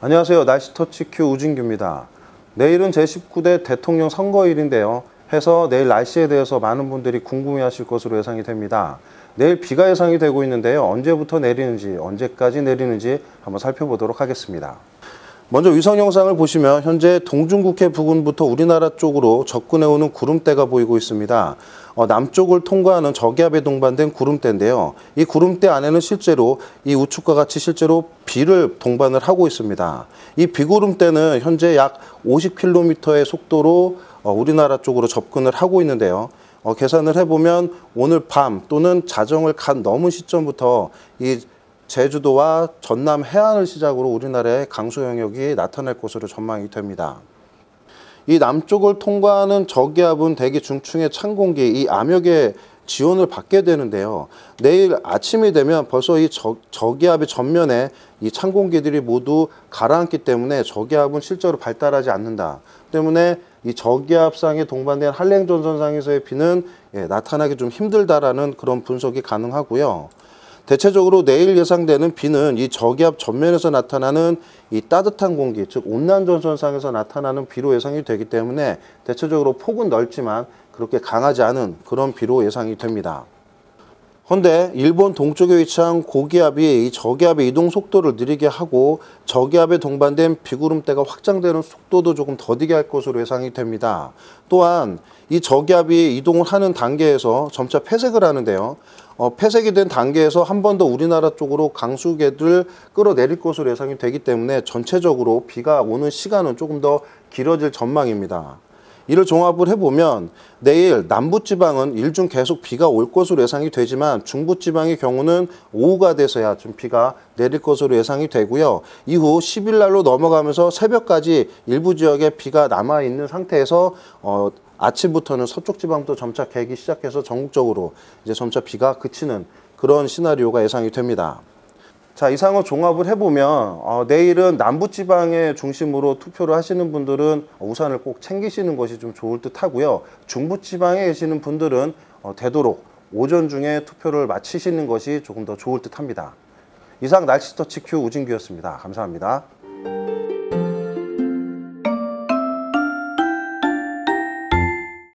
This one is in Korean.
안녕하세요. 날씨 터치 큐 우진규입니다. 내일은 제19대 대통령 선거일인데요. 해서 내일 날씨에 대해서 많은 분들이 궁금해 하실 것으로 예상이 됩니다. 내일 비가 예상이 되고 있는데요. 언제부터 내리는지, 언제까지 내리는지 한번 살펴보도록 하겠습니다. 먼저 위성 영상을 보시면 현재 동중국해 부근부터 우리나라 쪽으로 접근해오는 구름대가 보이고 있습니다. 어, 남쪽을 통과하는 저기압에 동반된 구름대인데요. 이 구름대 안에는 실제로 이 우측과 같이 실제로 비를 동반을 하고 있습니다. 이 비구름대는 현재 약 50km의 속도로 어, 우리나라 쪽으로 접근을 하고 있는데요. 어, 계산을 해보면 오늘 밤 또는 자정을 간 넘은 시점부터 이 제주도와 전남 해안을 시작으로 우리나라의 강수 영역이 나타날 것으로 전망이 됩니다. 이 남쪽을 통과하는 저기압은 대기 중층의 찬 공기, 이 암역의 지원을 받게 되는데요. 내일 아침이 되면 벌써 이 저, 저기압의 전면에 이 찬 공기들이 모두 가라앉기 때문에 저기압은 실제로 발달하지 않는다. 때문에 이 저기압상에 동반된 한랭전선상에서의 비는 예, 나타나기 좀 힘들다라는 그런 분석이 가능하고요. 대체적으로 내일 예상되는 비는 이 저기압 전면에서 나타나는 이 따뜻한 공기, 즉 온난 전선상에서 나타나는 비로 예상이 되기 때문에 대체적으로 폭은 넓지만 그렇게 강하지 않은 그런 비로 예상이 됩니다. 그런데 일본 동쪽에 위치한 고기압이 이 저기압의 이동 속도를 느리게 하고 저기압에 동반된 비구름대가 확장되는 속도도 조금 더디게 할 것으로 예상이 됩니다. 또한 이 저기압이 이동을 하는 단계에서 점차 폐색을 하는데요. 어, 폐색이 된 단계에서 한 번 더 우리나라 쪽으로 강수계를 끌어내릴 것으로 예상이 되기 때문에 전체적으로 비가 오는 시간은 조금 더 길어질 전망입니다. 이를 종합을 해보면 내일 남부지방은 일중 계속 비가 올 것으로 예상이 되지만 중부지방의 경우는 오후가 돼서야 좀 비가 내릴 것으로 예상이 되고요. 이후 10일 날로 넘어가면서 새벽까지 일부 지역에 비가 남아있는 상태에서 어, 아침부터는 서쪽 지방도 점차 개기 시작해서 전국적으로 이제 점차 비가 그치는 그런 시나리오가 예상이 됩니다. 자, 이상을 종합을 해보면 어, 내일은 남부지방에 중심으로 투표를 하시는 분들은 우산을 꼭 챙기시는 것이 좀 좋을 듯 하고요. 중부지방에 계시는 분들은 어, 되도록 오전 중에 투표를 마치시는 것이 조금 더 좋을 듯 합니다. 이상 날씨터치 큐 우진규였습니다. 감사합니다.